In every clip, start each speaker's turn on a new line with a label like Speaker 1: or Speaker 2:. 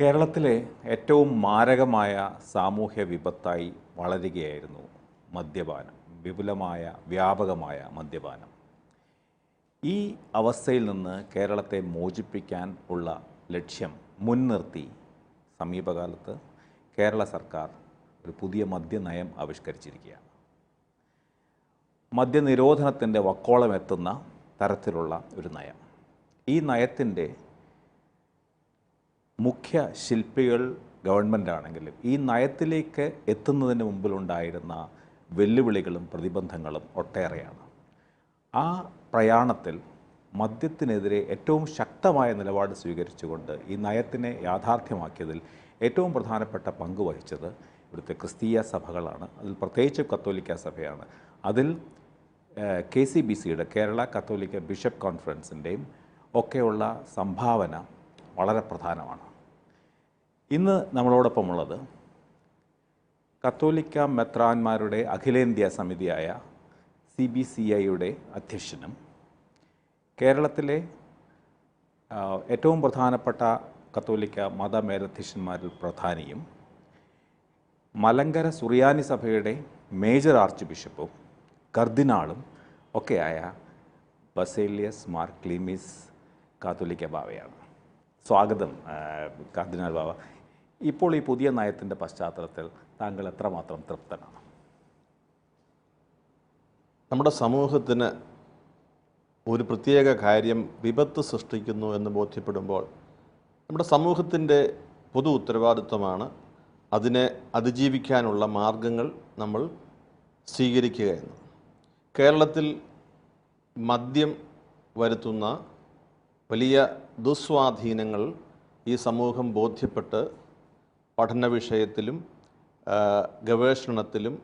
Speaker 1: കേരളത്തിലെ ഏറ്റവും മാരകമായ സാമൂഹ്യ വിപത്തായി വളരുകയായിരുന്നു മദ്യപാനം വിപുലമായ വ്യാപകമായ മദ്യപാനം. ഈ അവസ്ഥയിൽ നിന്ന് കേരളത്തെ മോചിപ്പിക്കാൻ ഉള്ള ലക്ഷ്യം മുൻനിർത്തി സമീപകാലത്ത് കേരള സർക്കാർ ഒരു പുതിയ മദ്യനയം ആവിഷ്കരിച്ചിരിക്കുകയാണ്. മദ്യനിരോധനത്തിന്റെ വക്കോളമെത്തുന്ന തരത്തിലുള്ള ഒരു നയം. ഈ നയത്തിന്റെ മുഖ്യ ശില്പികൾ ഗവൺമെന്റ് ആണെങ്കിലും ഈ നയത്തിലേക്ക് എത്തുന്നതിന് മുമ്പിലുണ്ടായിരുന്ന വെല്ലുവിളികളും പ്രതിബന്ധങ്ങളും ഒട്ടേറെയാണ്. ആ പ്രയാണത്തിൽ മദ്യത്തിനെതിരെ ഏറ്റവും ശക്തമായ നിലപാട് സ്വീകരിച്ചുകൊണ്ട് ഈ നയത്തിനെ യാഥാർത്ഥ്യമാക്കിയതിൽ ഏറ്റവും പ്രധാനപ്പെട്ട പങ്ക് വഹിച്ചത് ഇവിടുത്തെ ക്രിസ്തീയ സഭകളാണ്. അതിൽ പ്രത്യേകിച്ച് കത്തോലിക്ക സഭയാണ്. അതിൽ കെ സി ബി സിയുടെ കേരള കത്തോലിക്ക ബിഷപ്പ് കോൺഫറൻസിന്റെയും ഒക്കെയുള്ള സംഭാവന വളരെ പ്രധാനമാണ്. ഇന്ന് നമ്മളോടൊപ്പമുള്ളത് കത്തോലിക്ക മെത്രാന്മാരുടെ അഖിലേന്ത്യാ സമിതിയായ സി ബി സി ഐയുടെ അധ്യക്ഷനും കേരളത്തിലെ ഏറ്റവും പ്രധാനപ്പെട്ട കത്തോലിക്ക മതമേലധ്യക്ഷന്മാരിൽ പ്രധാനിയും മലങ്കര സുറിയാനി സഭയുടെ മേജർ ആർച്ച് ബിഷപ്പും കർദിനാളും ഒക്കെയായ ബസേലിയസ് മാർ ക്ലീമിസ് കാത്തോലിക്ക ബാവയാണ്. സ്വാഗതം കർദിനാൾ ബാവ. ഇപ്പോൾ ഈ പുതിയ നയത്തിന്റെ പശ്ചാത്തലത്തിൽ താങ്കൾ എത്രമാത്രം തൃപ്തനാണ്?
Speaker 2: നമ്മുടെ സമൂഹത്തിന് ഒരു പ്രത്യേക കാര്യം വിപത്ത് സൃഷ്ടിക്കുന്നു എന്ന് ബോധ്യപ്പെടുമ്പോൾ നമ്മുടെ സമൂഹത്തിന്റെ പൊതു ഉത്തരവാദിത്വമാണ് അതിനെ അതിജീവിക്കാനുള്ള മാർഗങ്ങൾ നമ്മൾ സ്വീകരിക്കുക എന്ന് കേരളത്തിൽ മദ്യം വരുത്തുന്ന വലിയ ദുസ്വാധീനങ്ങൾ ഈ സമൂഹം ബോധ്യപ്പെട്ട് പഠന വിഷയത്തിലും ഗവേഷണത്തിലും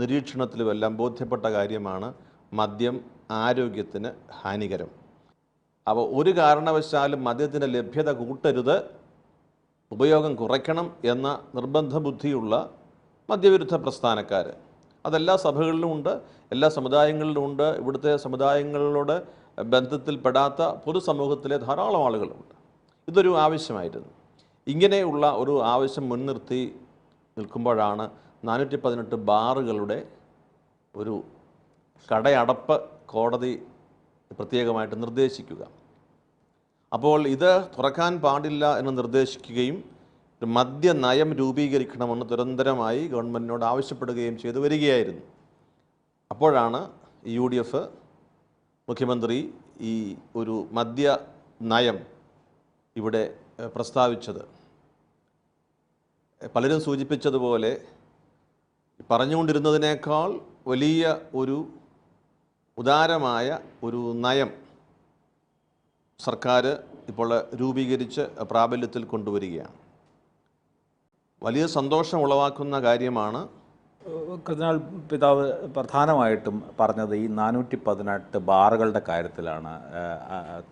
Speaker 2: നിരീക്ഷണത്തിലുമെല്ലാം ബോധ്യപ്പെട്ട കാര്യമാണ് മദ്യം ആരോഗ്യത്തിന് ഹാനികരം. അപ്പോൾ ഒരു കാരണവശാലും മദ്യത്തിന്റെ ലഭ്യത കൂട്ടരുത് ഉപയോഗം കുറയ്ക്കണം എന്ന നിർബന്ധ ബുദ്ധിയുള്ള മദ്യവിരുദ്ധ പ്രസ്ഥാനക്കാർ അതെല്ലാ സഭകളിലും ഉണ്ട് എല്ലാ സമുദായങ്ങളിലും ഉണ്ട്. ഇവിടുത്തെ സമുദായങ്ങളോട് ബന്ധത്തിൽപ്പെടാത്ത പൊതുസമൂഹത്തിലെ ധാരാളം ആളുകളുണ്ട്. ഇതൊരു ആവശ്യമായിരുന്നു. ഇങ്ങനെയുള്ള ഒരു ആവശ്യം മുൻനിർത്തി നിൽക്കുമ്പോഴാണ് നാനൂറ്റി പതിനെട്ട് ബാറുകളുടെ ഒരു കടയടപ്പ് കോടതി പ്രത്യേകമായിട്ട് നിർദ്ദേശിക്കുക. അപ്പോൾ ഇത് തുറക്കാൻ പാടില്ല എന്ന് നിർദ്ദേശിക്കുകയും ഒരു മദ്യനയം രൂപീകരിക്കണമെന്ന് നിരന്തരമായി ഗവൺമെന്റിനോട് ആവശ്യപ്പെടുകയും ചെയ്തു വരികയായിരുന്നു. അപ്പോഴാണ് യു ഡി എഫ് മുഖ്യമന്ത്രി ഈ ഒരു മദ്യ നയം ഇവിടെ പ്രസ്താവിച്ചത്. പലരും സൂചിപ്പിച്ചതുപോലെ പറഞ്ഞുകൊണ്ടിരുന്നതിനേക്കാൾ വലിയ ഒരു ഉദാരമായ ഒരു നയം സർക്കാർ ഇപ്പോൾ രൂപീകരിച്ച് പ്രാബല്യത്തിൽ കൊണ്ടുവരികയാണ്. വലിയ സന്തോഷം ഉളവാക്കുന്ന കാര്യമാണ്
Speaker 1: കർദിനാൾ പിതാവ് പ്രധാനമായിട്ടും പറഞ്ഞത് ഈ നാനൂറ്റി പതിനെട്ട് ബാറുകളുടെ കാര്യത്തിലാണ്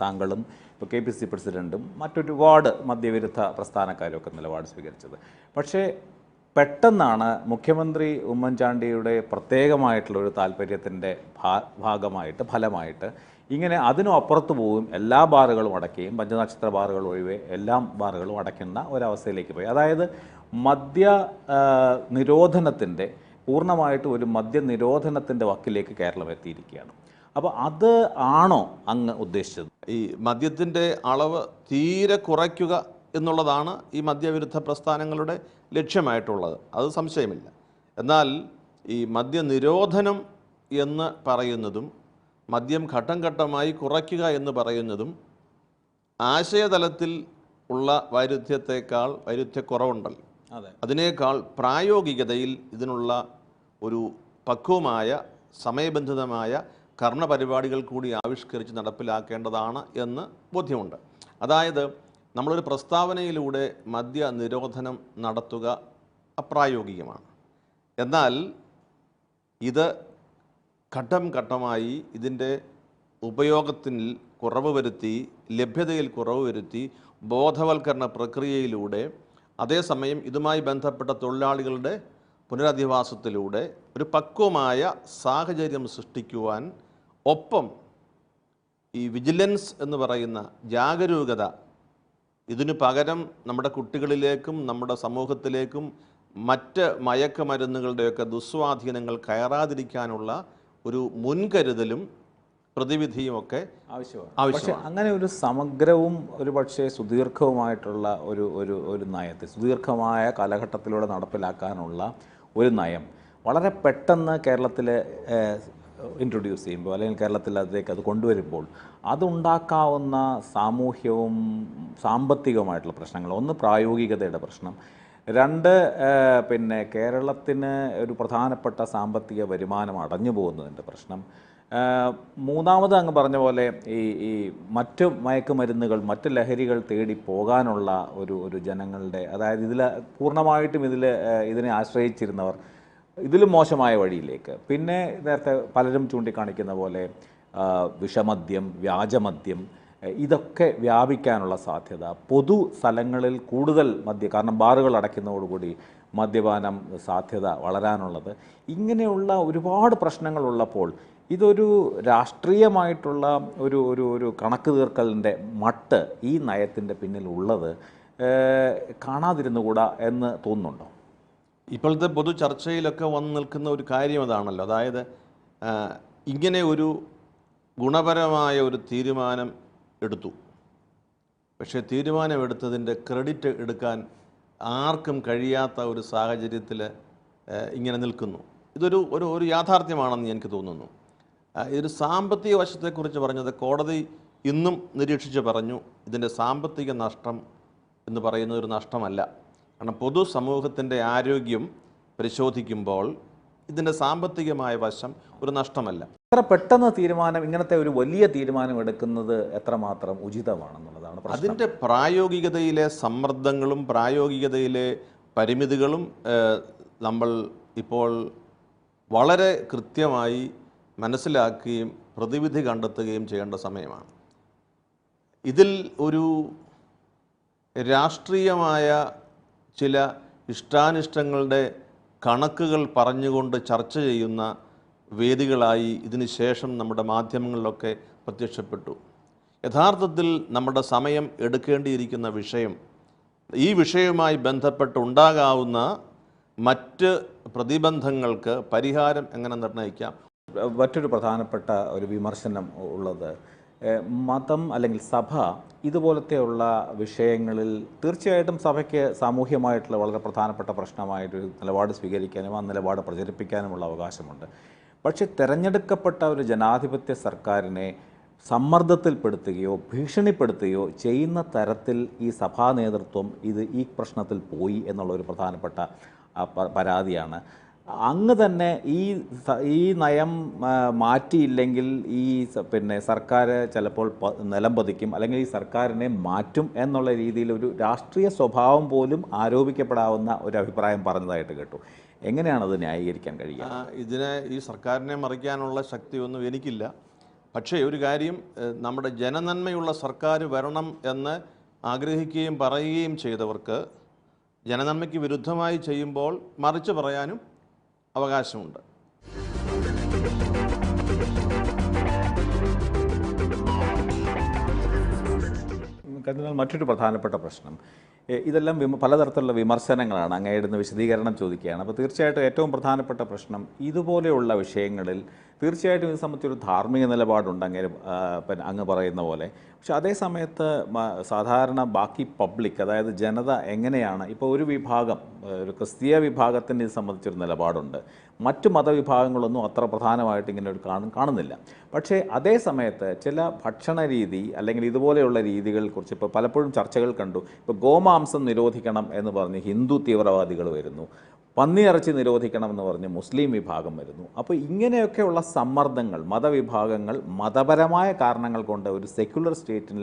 Speaker 1: താങ്കളും ഇപ്പോൾ കെ പി സി പ്രസിഡന്റും മറ്റൊരുപാട് മദ്യവിരുദ്ധ പ്രസ്ഥാനക്കാരും ഒക്കെ നിലപാട് സ്വീകരിച്ചത്. പക്ഷേ പെട്ടെന്നാണ് മുഖ്യമന്ത്രി ഉമ്മൻചാണ്ടിയുടെ പ്രത്യേകമായിട്ടുള്ള ഒരു താല്പര്യത്തിന്റെ ഭാ ഭാഗമായിട്ട് ഫലമായിട്ട് ഇങ്ങനെ അതിനും അപ്പുറത്ത് പോവും എല്ലാ ബാറുകളും അടയ്ക്കുകയും പഞ്ചനക്ഷത്ര ബാറുകൾ ഒഴിവെ എല്ലാ ബാറുകളും അടയ്ക്കുന്ന ഒരവസ്ഥയിലേക്ക് പോയി. അതായത് മദ്യ നിരോധനത്തിന്റെ പൂർണമായിട്ട് ഒരു മദ്യ നിരോധനത്തിന്റെ വക്കിലേക്ക് കേരളം എത്തിയിരിക്കുകയാണ്. അപ്പോൾ അത് ആണോ അങ്ങ് ഉദ്ദേശിച്ചത്?
Speaker 2: ഈ മദ്യത്തിന്റെ അളവ് തീരെ കുറയ്ക്കുക എന്നുള്ളതാണ് ഈ മദ്യവിരുദ്ധ പ്രസ്ഥാനങ്ങളുടെ ലക്ഷ്യമായിട്ടുള്ളത്. അത് സംശയമില്ല. എന്നാൽ ഈ മദ്യനിരോധനം എന്ന് പറയുന്നതും മദ്യം ഘട്ടം ഘട്ടമായി കുറയ്ക്കുക എന്ന് പറയുന്നതും ആശയതലത്തിൽ ഉള്ള വൈരുദ്ധ്യത്തെക്കാൾ വൈരുദ്ധ്യക്കുറവുണ്ടല്ലോ.
Speaker 1: അതെ.
Speaker 2: അതിനേക്കാൾ പ്രായോഗികതയിൽ ഇതിനുള്ള ഒരു പക്വമായ സമയബന്ധിതമായ കർണപരിപാടികൾ കൂടി ആവിഷ്കരിച്ച് നടപ്പിലാക്കേണ്ടതാണ് എന്ന് ബോധ്യമുണ്ട്. അതായത് നമ്മളൊരു പ്രസ്താവനയിലൂടെ മദ്യ നിരോധനം നടത്തുക അപ്രായോഗികമാണ്. എന്നാൽ ഇത് ഘട്ടം ഘട്ടമായി ഇതിന്റെ ഉപയോഗത്തിൽ കുറവ് വരുത്തി ലഭ്യതയിൽ കുറവ് വരുത്തി ബോധവൽക്കരണ പ്രക്രിയയിലൂടെ അതേസമയം ഇതുമായി ബന്ധപ്പെട്ട തൊഴിലാളികളുടെ പുനരധിവാസത്തിലൂടെ ഒരു പക്വമായ സാഹചര്യം സൃഷ്ടിക്കുവാൻ ഒപ്പം ഈ വിജിലൻസ് എന്ന് പറയുന്ന ജാഗരൂകത ഇതിനു പകരം നമ്മുടെ കുട്ടികളിലേക്കും നമ്മുടെ സമൂഹത്തിലേക്കും മറ്റ് മയക്കുമരുന്നുകളുടെയൊക്കെ ദുസ്വാധീനങ്ങൾ കയറാതിരിക്കാനുള്ള ഒരു മുൻകരുതലും പ്രതിവിധിയും ഒക്കെ
Speaker 1: ആവശ്യമാണ്. പക്ഷേ അങ്ങനെ ഒരു സമഗ്രവും ഒരു പക്ഷേ സുദീർഘവുമായിട്ടുള്ള ഒരു ഒരു ഒരു നയത്തെ സുദീർഘമായ കാലഘട്ടത്തിലൂടെ നടപ്പിലാക്കാനുള്ള ഒരു നയം വളരെ പെട്ടെന്ന് കേരളത്തിൽ ഇൻട്രൊഡ്യൂസ് ചെയ്യുമ്പോൾ അല്ലെങ്കിൽ കേരളത്തിൽ അതിലേക്ക് അത് കൊണ്ടുവരുമ്പോൾ അതുണ്ടാക്കാവുന്ന സാമൂഹ്യവും സാമ്പത്തികവുമായിട്ടുള്ള പ്രശ്നങ്ങൾ. ഒന്ന് പ്രായോഗികതയുടെ പ്രശ്നം. രണ്ട് പിന്നെ കേരളത്തിന് ഒരു പ്രധാനപ്പെട്ട സാമ്പത്തിക വരുമാനം അടഞ്ഞു പോകുന്നതിന്റെ പ്രശ്നം. മൂന്നാമത് അങ്ങ് പറഞ്ഞ പോലെ ഈ ഈ മറ്റ് മയക്കുമരുന്നുകൾ മറ്റ് ലഹരികൾ തേടി പോകാനുള്ള ഒരു ഒരു ജനങ്ങളുടെ അതായത് ഇതിൽ പൂർണമായിട്ടും ഇതിൽ ഇതിനെ ആശ്രയിച്ചിരുന്നവർ ഇതിലും മോശമായ വഴിയിലേക്ക്. പിന്നെ നേരത്തെ പലരും ചൂണ്ടിക്കാണിക്കുന്ന പോലെ വിഷമദ്യം വ്യാജമദ്യം ഇതൊക്കെ വ്യാപിക്കാനുള്ള സാധ്യത. പൊതു സ്ഥലങ്ങളിൽ കൂടുതൽ മദ്യ കാരണം ബാറുകൾ അടയ്ക്കുന്നതോടുകൂടി മദ്യപാനം സാധ്യത വളരാനുള്ളത്. ഇങ്ങനെയുള്ള ഒരുപാട് പ്രശ്നങ്ങളുള്ളപ്പോൾ ഇതൊരു രാഷ്ട്രീയമായിട്ടുള്ള ഒരു ഒരു ഒരു കണക്ക് തീർക്കലിന്റെ മട്ട് ഈ നയത്തിന്റെ പിന്നിലുള്ളത് കാണാതിരുന്നുകൂടാ എന്ന് തോന്നുന്നുണ്ടോ?
Speaker 2: ഇപ്പോഴത്തെ പൊതു ചർച്ചയിലൊക്കെ വന്ന് നിൽക്കുന്ന ഒരു കാര്യം അതാണല്ലോ. അതായത് ഇങ്ങനെ ഒരു ഗുണപരമായ ഒരു തീരുമാനം എടുത്തു. പക്ഷേ തീരുമാനമെടുത്തതിന്റെ ക്രെഡിറ്റ് എടുക്കാൻ ആർക്കും കഴിയാത്ത ഒരു സാഹചര്യത്തിൽ ഇങ്ങനെ നിൽക്കുന്നു. ഇതൊരു ഒരു ഒരു യാഥാർത്ഥ്യമാണെന്ന് എനിക്ക് തോന്നുന്നു. ഇതൊരു സാമ്പത്തിക വശത്തെക്കുറിച്ച് പറഞ്ഞത് കോടതി ഇന്നും നിരീക്ഷിച്ച് പറഞ്ഞു ഇതിന്റെ സാമ്പത്തിക നഷ്ടം എന്ന് പറയുന്നത് ഒരു നഷ്ടമല്ല. കാരണം പൊതുസമൂഹത്തിന്റെ ആരോഗ്യം പരിശോധിക്കുമ്പോൾ ഇതിന്റെ സാമ്പത്തികമായ വശം ഒരു നഷ്ടമല്ല.
Speaker 1: എത്ര പെട്ടെന്ന് തീരുമാനം ഇങ്ങനത്തെ ഒരു വലിയ തീരുമാനം എടുക്കുന്നത് എത്രമാത്രം ഉചിതമാണെന്നുള്ളതാണ്
Speaker 2: അതിന്റെ പ്രായോഗികതയിലെ സമ്മർദ്ദങ്ങളും പ്രായോഗികതയിലെ പരിമിതികളും നമ്മൾ ഇപ്പോൾ വളരെ കൃത്യമായി മനസ്സിലാക്കുകയും പ്രതിവിധി കണ്ടെത്തുകയും ചെയ്യേണ്ട സമയമാണ്. ഇതിൽ ഒരു രാഷ്ട്രീയമായ ചില ഇഷ്ടാനിഷ്ടങ്ങളുടെ കണക്കുകൾ പറഞ്ഞുകൊണ്ട് ചർച്ച ചെയ്യുന്ന വേദികളായി ഇതിന് ശേഷം നമ്മുടെ മാധ്യമങ്ങളിലൊക്കെ പ്രത്യക്ഷപ്പെട്ടു. യഥാർത്ഥത്തിൽ നമ്മുടെ സമയം എടുക്കേണ്ടിയിരിക്കുന്ന വിഷയം ഈ വിഷയവുമായി ബന്ധപ്പെട്ട് ഉണ്ടാകാവുന്ന മറ്റ് പ്രതിബന്ധങ്ങൾക്ക് പരിഹാരം എങ്ങനെ നിർണയിക്കാം?
Speaker 1: മറ്റൊരു പ്രധാനപ്പെട്ട ഒരു വിമർശനം ഉള്ളത് മതം അല്ലെങ്കിൽ സഭ ഇതുപോലത്തെയുള്ള വിഷയങ്ങളിൽ തീർച്ചയായിട്ടും സഭയ്ക്ക് സാമൂഹ്യമായിട്ടുള്ള വളരെ പ്രധാനപ്പെട്ട പ്രശ്നമായിട്ടൊരു നിലപാട് സ്വീകരിക്കാനും ആ നിലപാട് പ്രചരിപ്പിക്കാനുമുള്ള അവകാശമുണ്ട്. പക്ഷേ തിരഞ്ഞെടുക്കപ്പെട്ട ഒരു ജനാധിപത്യ സർക്കാരിനെ സമ്മർദ്ദത്തിൽപ്പെടുത്തുകയോ ഭീഷണിപ്പെടുത്തുകയോ ചെയ്യുന്ന തരത്തിൽ ഈ സഭാ നേതൃത്വം ഇത് ഈ പ്രശ്നത്തിൽ പോയി എന്നുള്ളൊരു പ്രധാനപ്പെട്ട പരാതിയാണ്. അങ്ങ് തന്നെ ഈ ഈ നയം മാറ്റിയില്ലെങ്കിൽ ഈ പിന്നെ സർക്കാർ ചിലപ്പോൾ നിലം പതിക്കും അല്ലെങ്കിൽ ഈ സർക്കാരിനെ മാറ്റും എന്നുള്ള രീതിയിൽ ഒരു രാഷ്ട്രീയ സ്വഭാവം പോലും ആരോപിക്കപ്പെടാവുന്ന ഒരു അഭിപ്രായം പറഞ്ഞതായിട്ട് കേട്ടു. എങ്ങനെയാണ് അത് ന്യായീകരിക്കാൻ കഴിയുക?
Speaker 2: ഇതിനെ ഈ സർക്കാരിനെ മറിക്കാനുള്ള ശക്തിയൊന്നും എനിക്കില്ല. പക്ഷേ ഒരു കാര്യം നമ്മുടെ ജനനന്മയുള്ള സർക്കാർ വരണം എന്ന് ആഗ്രഹിക്കുകയും പറയുകയും ചെയ്തവർക്ക് ജനനന്മയ്ക്ക് വിരുദ്ധമായി ചെയ്യുമ്പോൾ മറിച്ച് പറയാനും അവകാശമുണ്ട്.
Speaker 1: മറ്റൊരു പ്രധാനപ്പെട്ട പ്രശ്നം. ഇതെല്ലാം വിമ പലതരത്തിലുള്ള വിമർശനങ്ങളാണ് അങ്ങയുടെ വിശദീകരണം ചോദിക്കുകയാണ്. അപ്പോൾ തീർച്ചയായിട്ടും ഏറ്റവും പ്രധാനപ്പെട്ട പ്രശ്നം ഇതുപോലെയുള്ള വിഷയങ്ങളിൽ തീർച്ചയായിട്ടും ഇത് സംബന്ധിച്ചൊരു ധാർമ്മിക നിലപാടുണ്ട് അങ്ങേ പിന്നെ അങ്ങ് പറയുന്ന പോലെ. പക്ഷെ അതേ സമയത്ത് സാധാരണ ബാക്കി പബ്ലിക് അതായത് ജനത എങ്ങനെയാണ് ഇപ്പോൾ ഒരു വിഭാഗം ഒരു ക്രിസ്തീയ വിഭാഗത്തിന് ഇത് സംബന്ധിച്ചൊരു നിലപാടുണ്ട്. മറ്റു മതവിഭാഗങ്ങളൊന്നും അത്ര പ്രധാനമായിട്ട് ഇങ്ങനെ ഒരു കാണും കാണുന്നില്ല. പക്ഷേ അതേ സമയത്ത് ചില ഭക്ഷണ രീതി അല്ലെങ്കിൽ ഇതുപോലെയുള്ള രീതികളെ കുറിച്ച് ഇപ്പോൾ പലപ്പോഴും ചർച്ചകൾ കണ്ടു. ഇപ്പോൾ ഗോമാംസം നിരോധിക്കണം എന്ന് പറഞ്ഞ് ഹിന്ദു തീവ്രവാദികൾ വരുന്നു. പന്നിയിറച്ചി നിരോധിക്കണം എന്ന് പറഞ്ഞ് മുസ്ലിം വിഭാഗം വരുന്നു. അപ്പോൾ ഇങ്ങനെയൊക്കെയുള്ള സമ്മർദ്ദങ്ങൾ മതവിഭാഗങ്ങൾ മതപരമായ കാരണങ്ങൾ കൊണ്ട് ഒരു സെക്യുലർ സ്റ്റേറ്റിൽ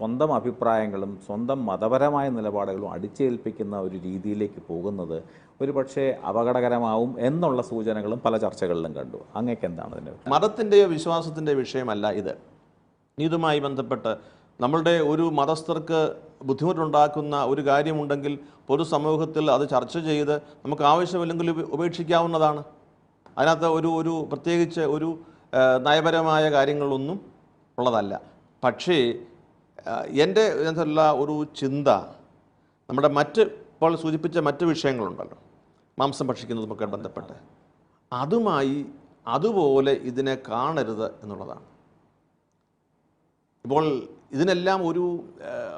Speaker 1: സ്വന്തം അഭിപ്രായങ്ങളും സ്വന്തം മതപരമായ നിലപാടുകളും അടിച്ചേൽപ്പിക്കുന്ന ഒരു രീതിയിലേക്ക് പോകുന്നത് ഒരു പക്ഷേ അപകടകരമാവും എന്നുള്ള സൂചനകളും പല ചർച്ചകളിലും കണ്ടു. അങ്ങേക്ക് എന്താണ് ഇതിന്റെ
Speaker 2: മതത്തിന്റെയോ വിശ്വാസത്തിന്റെ വിഷയമല്ല ഇത്. ഇതുമായി ബന്ധപ്പെട്ട് നമ്മളുടെ ഒരു മതസ്ഥർക്ക് ബുദ്ധിമുട്ടുണ്ടാക്കുന്ന ഒരു കാര്യമുണ്ടെങ്കിൽ പൊതുസമൂഹത്തിൽ അത് ചർച്ച ചെയ്ത് നമുക്ക് ആവശ്യമില്ലെങ്കിൽ ഉപേക്ഷിക്കാവുന്നതാണ്. അതിനകത്ത് ഒരു ഒരു പ്രത്യേകിച്ച് ഒരു നയപരമായ കാര്യങ്ങളൊന്നും ഉള്ളതല്ല. പക്ഷേ എന്റെ ഇതിനകത്തുള്ള ഒരു ചിന്ത നമ്മുടെ മറ്റ് ഇപ്പോൾ സൂചിപ്പിച്ച മറ്റ് വിഷയങ്ങളുണ്ടല്ലോ. മാംസം ഭക്ഷിക്കുന്നതുമൊക്കെ ബന്ധപ്പെട്ട്. അതുമായി അതുപോലെ ഇതിനെ കാണരുത് എന്നുള്ളതാണ്. ഇപ്പോൾ ഇതിനെല്ലാം ഒരു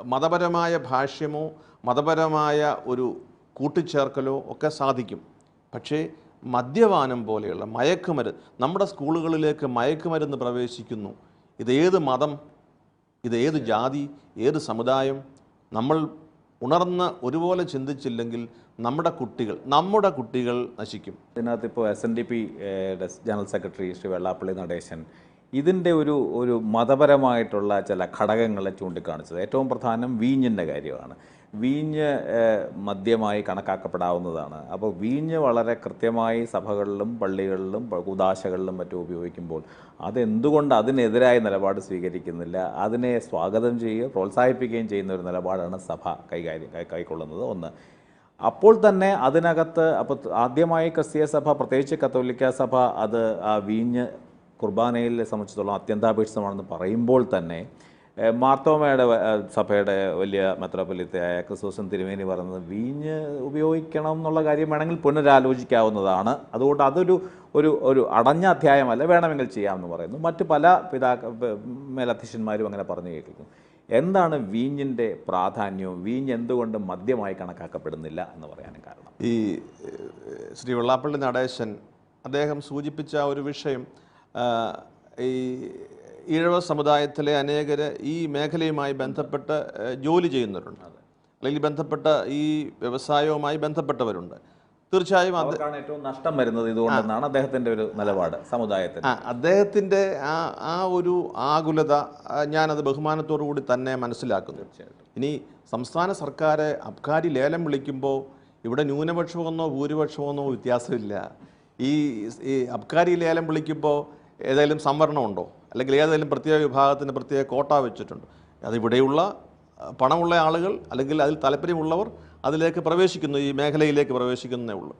Speaker 2: മതപരമായ ഭാഷ്യമോ മതപരമായ ഒരു കൂട്ടിച്ചേർക്കലോ ഒക്കെ സാധിക്കും. പക്ഷേ മദ്യപാനം പോലെയുള്ള മയക്കുമരുന്ന് നമ്മുടെ സ്കൂളുകളിലേക്ക് മയക്കുമരുന്ന് പ്രവേശിക്കുന്നു. ഇത് ഇതേത് മതം ഇത് ഏത് ജാതി ഏത് സമുദായം? നമ്മൾ ഉണർന്ന് ഒരുപോലെ ചിന്തിച്ചില്ലെങ്കിൽ നമ്മുടെ കുട്ടികൾ നമ്മുടെ കുട്ടികൾ നശിക്കും.
Speaker 1: ഇതിനകത്ത് ഇപ്പോൾ S N D P general secretary Shri Vellappally Natesan ഇതിന്റെ ഒരു ഒരു മതപരമായിട്ടുള്ള ചില ഘടകങ്ങളെ ചൂണ്ടിക്കാണിച്ചത് ഏറ്റവും പ്രധാനം വീഞ്ഞിന്റെ കാര്യമാണ്. വീഞ്ഞ് മദ്യമായി കണക്കാക്കപ്പെടാവുന്നതാണ്. അപ്പോൾ വീഞ്ഞ് വളരെ കൃത്യമായി സഭകളിലും പള്ളികളിലും ഉദാശകളിലും മറ്റും ഉപയോഗിക്കുമ്പോൾ അതെന്തുകൊണ്ട് അതിനെതിരായ നിലപാട് സ്വീകരിക്കുന്നില്ല? അതിനെ സ്വാഗതം ചെയ്യുക പ്രോത്സാഹിപ്പിക്കുകയും ചെയ്യുന്ന ഒരു നിലപാടാണ് സഭ കൈകാര്യം കൈക്കൊള്ളുന്നത്. ഒന്ന്. അപ്പോൾ തന്നെ അതിനകത്ത് അപ്പോൾ ആദ്യമായി ക്രിസ്തീയ സഭ പ്രത്യേകിച്ച് കത്തോലിക്ക സഭ അത് വീഞ്ഞ് കുർബാനയിൽ സംബന്ധിച്ചിടത്തോളം അത്യന്താപേക്ഷിതമാണെന്ന് പറയുമ്പോൾ തന്നെ മാർത്തോമയുടെ സഭയുടെ വലിയ മെത്രാപ്പൊലിത്തയായ ക്രിസ്തോസൻ തിരുമേനി പറയുന്നത് വീഞ്ഞ് ഉപയോഗിക്കണം എന്നുള്ള കാര്യം വേണമെങ്കിൽ പുനരാലോചിക്കാവുന്നതാണ്. അതുകൊണ്ട് അതൊരു ഒരു ഒരു അടഞ്ഞ അധ്യായമല്ല വേണമെങ്കിൽ ചെയ്യാമെന്ന് പറയുന്നു. മറ്റ് പല പിതാ മേലധ്യക്ഷന്മാരും അങ്ങനെ പറഞ്ഞു കേൾക്കുന്നു എന്താണ് വീഞ്ഞിന്റെ പ്രാധാന്യവും? വീഞ്ഞ് എന്തുകൊണ്ട് മദ്യമായി കണക്കാക്കപ്പെടുന്നില്ല എന്ന് പറയാനും കാരണം?
Speaker 2: ഈ ശ്രീ വെള്ളാപ്പള്ളി നടേശൻ അദ്ദേഹം സൂചിപ്പിച്ച ഒരു വിഷയം ഈ ഈഴവ സമുദായത്തിലെ അനേകർ ഈ മേഖലയുമായി ബന്ധപ്പെട്ട് ജോലി ചെയ്യുന്നവരുണ്ട്. അല്ലെങ്കിൽ ബന്ധപ്പെട്ട ഈ വ്യവസായവുമായി ബന്ധപ്പെട്ടവരുണ്ട്. തീർച്ചയായും അത്
Speaker 1: അവർക്കാണ് ഏറ്റവും നഷ്ടം വരുന്നത് ഇതുകൊണ്ടെന്നാണ് അദ്ദേഹത്തിന്റെ ഒരു നിലപാട്
Speaker 2: സമുദായത്തിൽ അദ്ദേഹത്തിന്റെ ആ ആ ഒരു ആകുലത ഞാനത് ബഹുമാനത്തോടു കൂടി തന്നെ മനസ്സിലാക്കുന്നു. ഇനി സംസ്ഥാന സർക്കാർ അബ്കാരി ലേലം വിളിക്കുമ്പോൾ ഇവിടെ ന്യൂനപക്ഷമെന്നോ ഭൂരിപക്ഷമെന്നോ വ്യത്യാസമില്ല. ഈ ഈ അബ്കാരി ലേലം വിളിക്കുമ്പോൾ ഏതെങ്കിലും സംവരണമുണ്ടോ അല്ലെങ്കിൽ ഏതെങ്കിലും പ്രത്യേക വിഭാഗത്തിന് പ്രത്യേക കോട്ട വെച്ചിട്ടുണ്ട്. അതിവിടെയുള്ള പണമുള്ള ആളുകൾ അല്ലെങ്കിൽ അതിൽ താല്പര്യമുള്ളവർ അതിലേക്ക് പ്രവേശിക്കുന്നു ഈ മേഖലയിലേക്ക് പ്രവേശിക്കുന്നേ ഉള്ളൂ.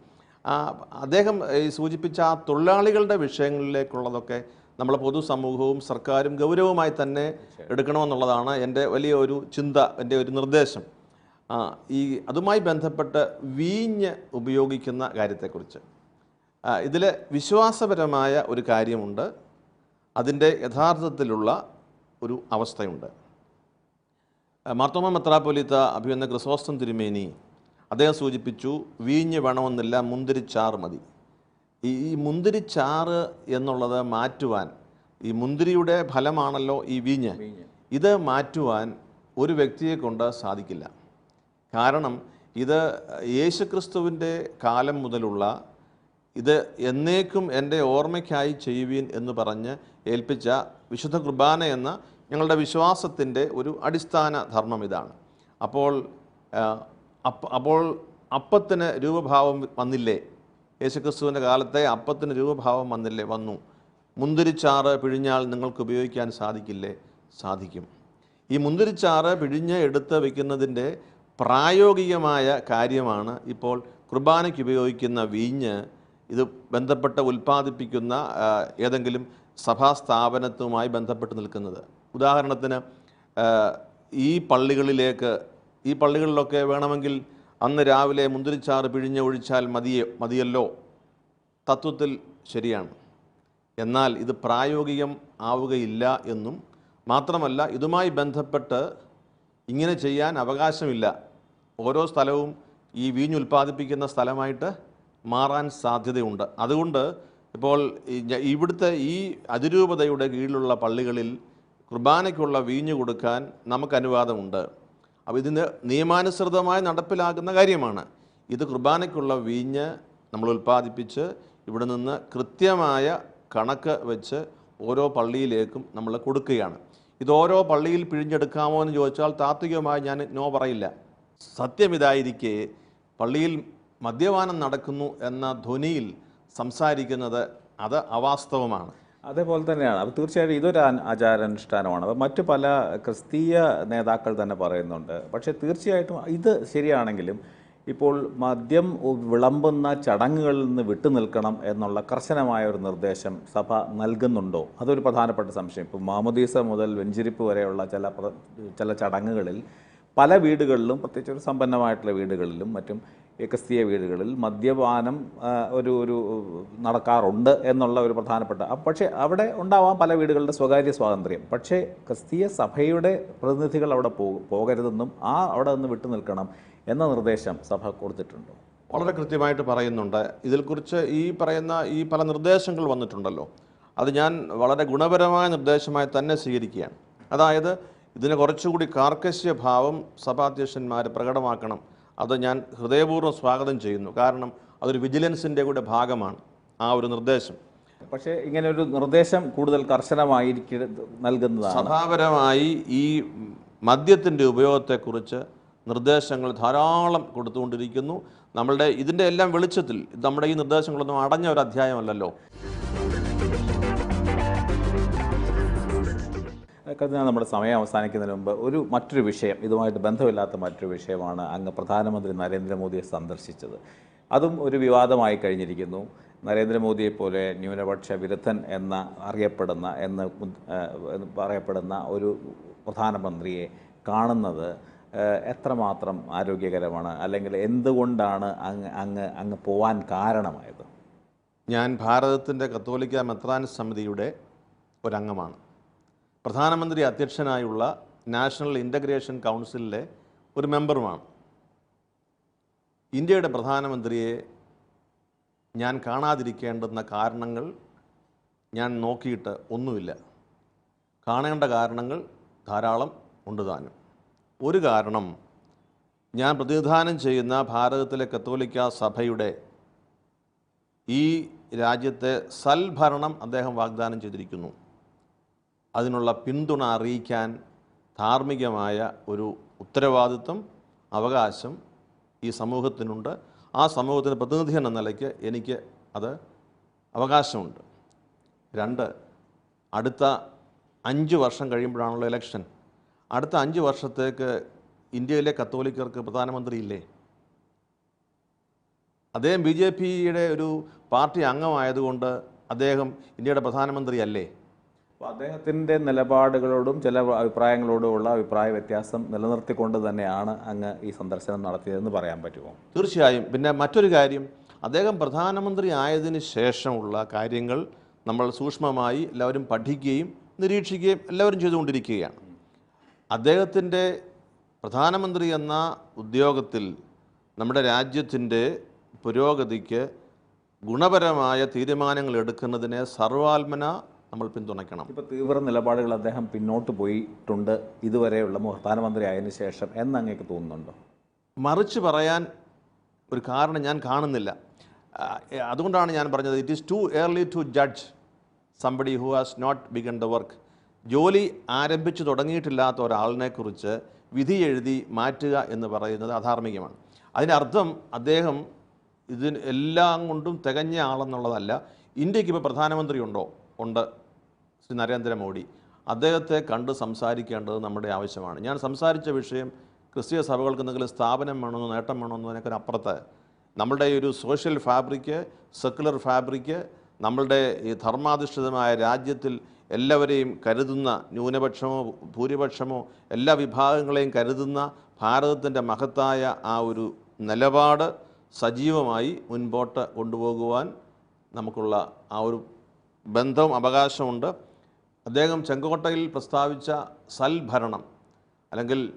Speaker 2: അദ്ദേഹം ഈ സൂചിപ്പിച്ച ആ തൊഴിലാളികളുടെ വിഷയങ്ങളിലേക്കുള്ളതൊക്കെ നമ്മൾ പൊതുസമൂഹവും സർക്കാരും ഗൗരവമായി തന്നെ എടുക്കണമെന്നുള്ളതാണ് എന്റെ വലിയ ഒരു ചിന്ത എന്റെ ഒരു നിർദ്ദേശം. ഈ അതുമായി ബന്ധപ്പെട്ട് വീഞ്ഞ് ഉപയോഗിക്കുന്ന കാര്യത്തെക്കുറിച്ച്. ഇതിൽ വിശ്വാസപരമായ ഒരു കാര്യമുണ്ട്. അതിന്റെ യഥാർത്ഥത്തിലുള്ള ഒരു അവസ്ഥയുണ്ട്. മാർത്തോമ മെത്രാപ്പൊലിത്ത അഭിവന്ന ക്രിസോസ്റ്റം തിരുമേനി അദ്ദേഹം സൂചിപ്പിച്ചു വീഞ്ഞ് വേണമെന്നില്ല മുന്തിരിച്ചാറ് മതി. ഈ ഈ മുന്തിരിച്ചാറ് എന്നുള്ളത് മാറ്റുവാൻ ഈ മുന്തിരിയുടെ ഫലമാണല്ലോ ഈ വീഞ്ഞ്. ഇത് മാറ്റുവാൻ ഒരു വ്യക്തിയെ കൊണ്ട് സാധിക്കില്ല. കാരണം ഇത് യേശുക്രിസ്തുവിന്റെ കാലം മുതലുള്ള ഇത് എന്നേക്കും എന്റെ ഓർമ്മയ്ക്കായി ചെയ്യുവീൻ എന്ന് പറഞ്ഞ് ഏൽപ്പിച്ച വിശുദ്ധ കുർബാന എന്ന ഞങ്ങളുടെ വിശ്വാസത്തിന്റെ ഒരു അടിസ്ഥാന ധർമ്മം ഇതാണ്. അപ്പോൾ അപ്പ അപ്പോൾ അപ്പത്തിന് രൂപഭാവം വന്നില്ലേ? യേശുക്രിസ്തുവിന്റെ കാലത്തെ അപ്പത്തിന് രൂപഭാവം വന്നില്ലേ? വന്നു. മുന്തിരിച്ചാറ് പിഴിഞ്ഞാൽ നിങ്ങൾക്ക് ഉപയോഗിക്കാൻ സാധിക്കില്ലേ? സാധിക്കും. ഈ മുന്തിരിച്ചാറ് പിഴിഞ്ഞ് എടുത്ത് വെക്കുന്നതിന്റെ പ്രായോഗികമായ കാര്യമാണ് ഇപ്പോൾ കുർബാനയ്ക്ക് ഉപയോഗിക്കുന്ന വീഞ്ഞ്. ഇത് ബന്ധപ്പെട്ട് ഉൽപ്പാദിപ്പിക്കുന്ന ആ, ഏതെങ്കിലും സഭാസ്ഥാപനത്തുമായി ബന്ധപ്പെട്ട് നിൽക്കുന്നത്. ഉദാഹരണത്തിന് ഈ പള്ളികളിലേക്ക് ഈ പള്ളികളിലൊക്കെ വേണമെങ്കിൽ അന്ന് രാവിലെ മുന്തിരിച്ചാറ് പിഴിഞ്ഞ് ഒഴിച്ചാൽ മതിയെ മതിയല്ലോ? തത്വത്തിൽ ശരിയാണ്. എന്നാൽ ഇത് പ്രായോഗികം ആവുകയില്ല എന്നും മാത്രമല്ല ഇതുമായി ബന്ധപ്പെട്ട് ഇങ്ങനെ ചെയ്യാൻ അവകാശമില്ല. ഓരോ സ്ഥലവും ഈ വീഞ്ഞുൽപ്പാദിപ്പിക്കുന്ന സ്ഥലമായിട്ട് മാറാൻ സാധ്യതയുണ്ട്. അതുകൊണ്ട് ഇപ്പോൾ ഇവിടുത്തെ ഈ അതിരൂപതയുടെ കീഴിലുള്ള പള്ളികളിൽ കുർബാനയ്ക്കുള്ള വീഞ്ഞു കൊടുക്കാൻ നമുക്ക് അനുവാദമുണ്ട്. അപ്പോൾ ഇതിന് നിയമാനുസൃതമായി നടപ്പിലാക്കുന്ന കാര്യമാണ്. ഇത് കുർബാനയ്ക്കുള്ള വീഞ്ഞ് നമ്മൾ ഉൽപ്പാദിപ്പിച്ച് ഇവിടെ നിന്ന് കൃത്യമായ കണക്ക് വെച്ച് ഓരോ പള്ളിയിലേക്കും നമ്മൾ കൊടുക്കുകയാണ്. ഇത് ഓരോ പള്ളിയിൽ പിഴിഞ്ഞെടുക്കാമോ എന്ന് ചോദിച്ചാൽ താത്വികമായി ഞാൻ നോ പറയില്ല. സത്യം ഇതായിരിക്കെ പള്ളിയിൽ മദ്യപാനം നടക്കുന്നു എന്ന ധ്വനിയിൽ സംസാരിക്കുന്നത് അത് അവാസ്തവമാണ്.
Speaker 1: അതേപോലെ തന്നെയാണ്. അപ്പോൾ തീർച്ചയായിട്ടും ഇതൊരു ആചാരാനുഷ്ഠാനമാണ്. അപ്പോൾ മറ്റു പല ക്രിസ്തീയ നേതാക്കൾ തന്നെ പറയുന്നുണ്ട്. പക്ഷേ തീർച്ചയായിട്ടും ഇത് ശരിയാണെങ്കിലും ഇപ്പോൾ മദ്യം വിളമ്പുന്ന ചടങ്ങുകളിൽ നിന്ന് വിട്ടുനിൽക്കണം എന്നുള്ള കർശനമായ ഒരു നിർദ്ദേശം സഭ നൽകുന്നുണ്ടോ? അതൊരു പ്രധാനപ്പെട്ട സംശയം. ഇപ്പോൾ മാമുദീസ മുതൽ വെഞ്ചിരിപ്പ് വരെയുള്ള ചില ചില ചടങ്ങുകളിൽ പല വീടുകളിലും പ്രത്യേകിച്ച് ഒരു സമ്പന്നമായിട്ടുള്ള വീടുകളിലും മറ്റും ക്രിസ്തീയ വീടുകളിൽ മദ്യപാനം ഒരു ഒരു നടക്കാറുണ്ട് എന്നുള്ള ഒരു പ്രധാനപ്പെട്ട പക്ഷേ അവിടെ ഉണ്ടാവാം പല വീടുകളുടെ സ്വകാര്യ സ്വാതന്ത്ര്യം. പക്ഷേ ക്രിസ്തീയ സഭയുടെ പ്രതിനിധികൾ അവിടെ പോകരുതെന്നും ആ അവിടെ നിന്ന് വിട്ടു നിൽക്കണം എന്ന നിർദ്ദേശം സഭ കൊടുത്തിട്ടുണ്ടോ.
Speaker 2: വളരെ കൃത്യമായിട്ട് പറയുന്നുണ്ട്. ഇതിൽക്കുറിച്ച് ഈ പറയുന്ന ഈ പല നിർദ്ദേശങ്ങൾ വന്നിട്ടുണ്ടല്ലോ. അത് ഞാൻ വളരെ ഗുണപരമായ നിർദ്ദേശമായി തന്നെ സ്വീകരിക്കുകയാണ്. അതായത് ഇതിന് കുറച്ചുകൂടി കാർക്കശ്യ ഭാവം സഭാധ്യക്ഷന്മാർ പ്രകടമാക്കണം അത് ഞാൻ ഹൃദയപൂർവം സ്വാഗതം ചെയ്യുന്നു. കാരണം അതൊരു വിജിലൻസിന്റെ കൂടെ ഭാഗമാണ് ആ ഒരു നിർദ്ദേശം.
Speaker 1: പക്ഷേ ഇങ്ങനെ ഒരു നിർദ്ദേശം കൂടുതൽ കർശനമായിരിക്കും നൽകുന്നതാണ്.
Speaker 2: സഭാപരമായി ഈ മദ്യത്തിന്റെ ഉപയോഗത്തെക്കുറിച്ച് നിർദ്ദേശങ്ങൾ ധാരാളം കൊടുത്തുകൊണ്ടിരിക്കുന്നു. നമ്മളുടെ ഇതിന്റെ എല്ലാം വെളിച്ചത്തിൽ നമ്മുടെ ഈ നിർദ്ദേശങ്ങളൊന്നും അടഞ്ഞ ഒരു അധ്യായമല്ലല്ലോ.
Speaker 1: കരുതുന്ന നമ്മുടെ സമയം അവസാനിക്കുന്നതിന് മുമ്പ് ഒരു മറ്റൊരു വിഷയം ഇതുമായിട്ട് ബന്ധമില്ലാത്ത മറ്റൊരു വിഷയമാണ് അങ്ങ് പ്രധാനമന്ത്രി നരേന്ദ്രമോദിയെ സന്ദർശിച്ചത്. അതും ഒരു വിവാദമായി കഴിഞ്ഞിരിക്കുന്നു. നരേന്ദ്രമോദിയെ പോലെ ന്യൂനപക്ഷ വിരുദ്ധൻ എന്ന അറിയപ്പെടുന്ന എന്ന് പറയപ്പെടുന്ന ഒരു പ്രധാനമന്ത്രിയെ കാണുന്നത് എത്രമാത്രം ആരോഗ്യകരമാണ്? അല്ലെങ്കിൽ എന്തുകൊണ്ടാണ് അങ്ങ് അങ്ങ് അങ്ങ് പോവാൻ കാരണമായത്?
Speaker 2: ഞാൻ ഭാരതത്തിന്റെ കത്തോലിക്ക മെത്രാൻ സമിതിയുടെ ഒരംഗമാണ്. പ്രധാനമന്ത്രി അധ്യക്ഷനായുള്ള നാഷണൽ ഇന്റഗ്രേഷൻ കൗൺസിലിലെ ഒരു മെമ്പറുമാണ്. ഇന്ത്യയുടെ പ്രധാനമന്ത്രിയെ ഞാൻ കാണാതിരിക്കേണ്ടുന്ന കാരണങ്ങൾ ഞാൻ നോക്കിയിട്ട് ഒന്നുമില്ല. കാണേണ്ട കാരണങ്ങൾ ധാരാളം ഉണ്ട് താനും. ഒരു കാരണം ഞാൻ പ്രതിനിധാനം ചെയ്യുന്ന ഭാരതത്തിലെ കത്തോലിക്ക സഭയുടെ ഈ രാജ്യത്തെ സൽഭരണം അദ്ദേഹം വാഗ്ദാനം ചെയ്തിരിക്കുന്നു. അതിനുള്ള പിന്തുണ അറിയിക്കാൻ ധാർമ്മികമായ ഒരു ഉത്തരവാദിത്വം അവകാശം ഈ സമൂഹത്തിനുണ്ട്. ആ സമൂഹത്തിന് പ്രതിനിധി എന്ന നിലയ്ക്ക് എനിക്ക് അത് അവകാശമുണ്ട്. രണ്ട് അടുത്ത അഞ്ച് വർഷം കഴിയുമ്പോഴാണുള്ള ഇലക്ഷൻ അടുത്ത അഞ്ച് വർഷത്തേക്ക് ഇന്ത്യയിലെ കത്തോലിക്കർക്ക് പ്രധാനമന്ത്രി ഇല്ലേ അദ്ദേഹം ബി ജെ പിയുടെ ഒരു പാർട്ടി അംഗമായതുകൊണ്ട് അദ്ദേഹം ഇന്ത്യയുടെ പ്രധാനമന്ത്രി അല്ലേ
Speaker 1: അപ്പോൾ അദ്ദേഹത്തിന്റെ നിലപാടുകളോടും ചില അഭിപ്രായങ്ങളോടുമുള്ള അഭിപ്രായ വ്യത്യാസം നിലനിർത്തിക്കൊണ്ട് തന്നെയാണ് അങ്ങ് ഈ സന്ദർശനം നടത്തിയതെന്ന് പറയാൻ പറ്റുമോ?
Speaker 2: തീർച്ചയായും. പിന്നെ മറ്റൊരു കാര്യം അദ്ദേഹം പ്രധാനമന്ത്രി ആയതിനു ശേഷമുള്ള കാര്യങ്ങൾ നമ്മൾ സൂക്ഷ്മമായി എല്ലാവരും പഠിക്കുകയും നിരീക്ഷിക്കുകയും എല്ലാവരും ചെയ്തുകൊണ്ടിരിക്കുകയാണ്. അദ്ദേഹത്തിന്റെ പ്രധാനമന്ത്രി എന്ന ഉദ്യോഗത്തിൽ നമ്മുടെ രാജ്യത്തിന്റെ പുരോഗതിക്ക് ഗുണപരമായ തീരുമാനങ്ങൾ എടുക്കുന്നതിനെ സർവാത്മന നമ്മൾ പിന്തുണയ്ക്കണം.
Speaker 1: ഇപ്പോൾ തീവ്ര നിലപാടുകൾ അദ്ദേഹം പിന്നോട്ട് പോയിട്ടുണ്ട്. ഇതുവരെയുള്ള പ്രധാനമന്ത്രി ആയതിനു ശേഷം എന്ന് അങ്ങേക്ക് തോന്നുന്നുണ്ടോ?
Speaker 2: മറിച്ച് പറയാൻ ഒരു കാരണം ഞാൻ കാണുന്നില്ല. അതുകൊണ്ടാണ് ഞാൻ പറഞ്ഞത് it is too early to judge somebody who has not begun the work ജോലി ആരംഭിച്ചു തുടങ്ങിയിട്ടില്ലാത്ത ഒരാളിനെക്കുറിച്ച് വിധി എഴുതി മാറ്റുക എന്ന് പറയുന്നത് അധാർമികമാണ്. അതിനർത്ഥം അദ്ദേഹം ഇതിന് എല്ലാം കൊണ്ടും തികഞ്ഞ ആളെന്നുള്ളതല്ല. ഇന്ത്യയ്ക്ക് ഇപ്പോൾ പ്രധാനമന്ത്രി ഉണ്ടോ ഉണ്ട്. ശ്രീ നരേന്ദ്രമോദി അദ്ദേഹത്തെ കണ്ട് സംസാരിക്കേണ്ടത് നമ്മുടെ ആവശ്യമാണ്. ഞാൻ സംസാരിച്ച വിഷയം ക്രിസ്തീയ സഭകൾക്ക് എന്തെങ്കിലും സ്ഥാപനം വേണമെന്നോ നേട്ടം വേണമെന്നോ അതിനൊക്കെ അപ്പുറത്ത് നമ്മളുടെ ഒരു സോഷ്യൽ ഫാബ്രിക്ക് സെക്കുലർ ഫാബ്രിക്ക് നമ്മളുടെ ഈ ധർമാധിഷ്ഠിതമായ രാജ്യത്തിൽ എല്ലാവരെയും കരുതുന്ന ന്യൂനപക്ഷമോ ഭൂരിപക്ഷമോ എല്ലാ വിഭാഗങ്ങളെയും കരുതുന്ന ഭാരതത്തിന്റെ മഹത്തായ ആ ഒരു നിലപാട് സജീവമായി മുൻപോട്ട് കൊണ്ടുപോകുവാൻ നമുക്കുള്ള ആ ഒരു ബന്ധവും അവകാശമുണ്ട് അദ്ദേഹം ചെങ്കോട്ടയിൽ പ്രസ്താവിച്ച സൽഭരണം അല്ലെങ്കിൽ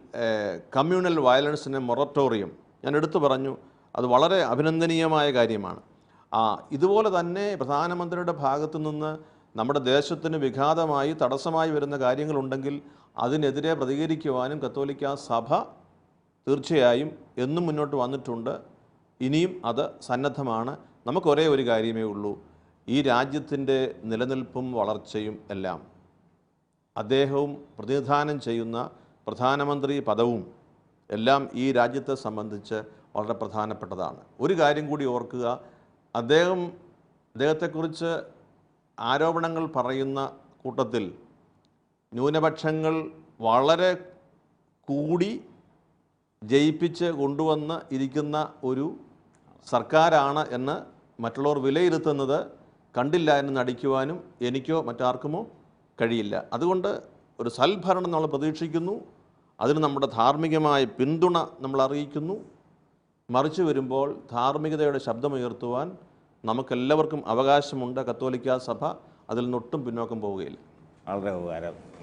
Speaker 2: കമ്മ്യൂണൽ വയലൻസിന് മൊറട്ടോറിയം ഞാൻ എടുത്തു പറഞ്ഞു അത് വളരെ അഭിനന്ദനീയമായ കാര്യമാണ്. ആ ഇതുപോലെ തന്നെ പ്രധാനമന്ത്രിയുടെ ഭാഗത്തു നിന്ന് നമ്മുടെ ദേശത്തിന് വിഘാതമായി തടസ്സമായി വരുന്ന കാര്യങ്ങളുണ്ടെങ്കിൽ അതിനെതിരെ പ്രതികരിക്കുവാനും കത്തോലിക്ക സഭ തീർച്ചയായും എന്നും മുന്നോട്ട് വന്നിട്ടുണ്ട്. ഇനിയും അത് സന്നദ്ധമാണ്. നമുക്ക് ഒരേ ഒരു കാര്യമേ ഉള്ളൂ. ഈ രാജ്യത്തിന്റെ നിലനിൽപ്പും വളർച്ചയും എല്ലാം. അദ്ദേഹവും പ്രതിനിധാനം ചെയ്യുന്ന പ്രധാനമന്ത്രി പദവും എല്ലാം ഈ രാജ്യത്തെ സംബന്ധിച്ച് വളരെ പ്രധാനപ്പെട്ടതാണ്. ഒരു കാര്യം കൂടി ഓർക്കുക അദ്ദേഹം അദ്ദേഹത്തെക്കുറിച്ച് ആരോപണങ്ങൾ പറയുന്ന കൂട്ടത്തിൽ ന്യൂനപക്ഷങ്ങൾ വളരെ കൂടി ജയിപ്പിച്ച് കൊണ്ടുവന്ന് ഇരിക്കുന്ന ഒരു സർക്കാരാണ് എന്ന് മറ്റുള്ളവർ വിലയിരുത്തുന്നത്. കണ്ടില്ല എന്ന് നടിക്കുവാനും എനിക്കോ മറ്റാർക്കുമോ കഴിയില്ല. അതുകൊണ്ട് ഒരു സൽഭരണം നമ്മൾ പ്രതീക്ഷിക്കുന്നു. അതിന് നമ്മുടെ ധാർമ്മികമായ പിന്തുണ നമ്മൾ അറിയിക്കുന്നു. മറിച്ച് വരുമ്പോൾ ധാർമ്മികതയുടെ ശബ്ദമുയർത്തുവാൻ നമുക്കെല്ലാവർക്കും അവകാശമുണ്ട് കത്തോലിക്ക സഭ. അതിൽ നിന്നൊട്ടും പിന്നോക്കം പോവുകയില്ല.
Speaker 1: വളരെ ഉപകാരം.